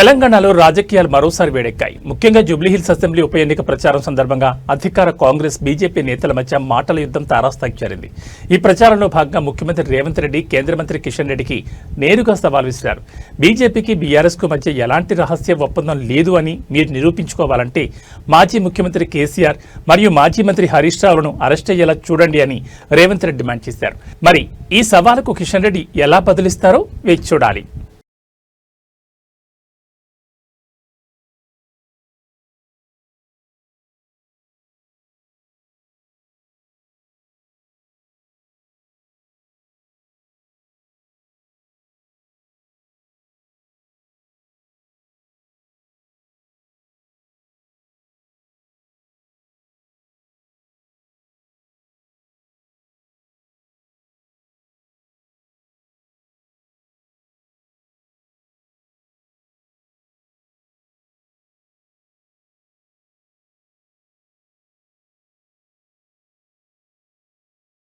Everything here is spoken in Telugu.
తెలంగాణలో రాజకీయాలు మరోసారి వేడెక్కాయి. ముఖ్యంగా జూబ్లీహిల్స్ అసెంబ్లీ ఉప ఎన్నిక ప్రచారం సందర్భంగా అధికార కాంగ్రెస్ బీజేపీ నేతల మధ్య మాటల యుద్ధం తారాస్థాయికి చేరింది. ఈ ప్రచారంలో భాగంగా ముఖ్యమంత్రి రేవంత్ రెడ్డి కేంద్ర మంత్రి కిషన్ రెడ్డికి నేరుగా సవాల్ విసిరారు. బీజేపీకి బీఆర్ఎస్కు మధ్య ఎలాంటి రహస్య ఒప్పందం లేదు అని మీరు నిరూపించుకోవాలంటే మాజీ ముఖ్యమంత్రి కేసీఆర్ మరియు మాజీ మంత్రి హరీష్ రావులను అరెస్ట్ అయ్యేలా చూడండి అని రేవంత్ రెడ్డి డిమాండ్ చేశారు. మరి ఈ సవాలుకు కిషన్ రెడ్డి ఎలా బదులిస్తారో వేచి చూడాలి.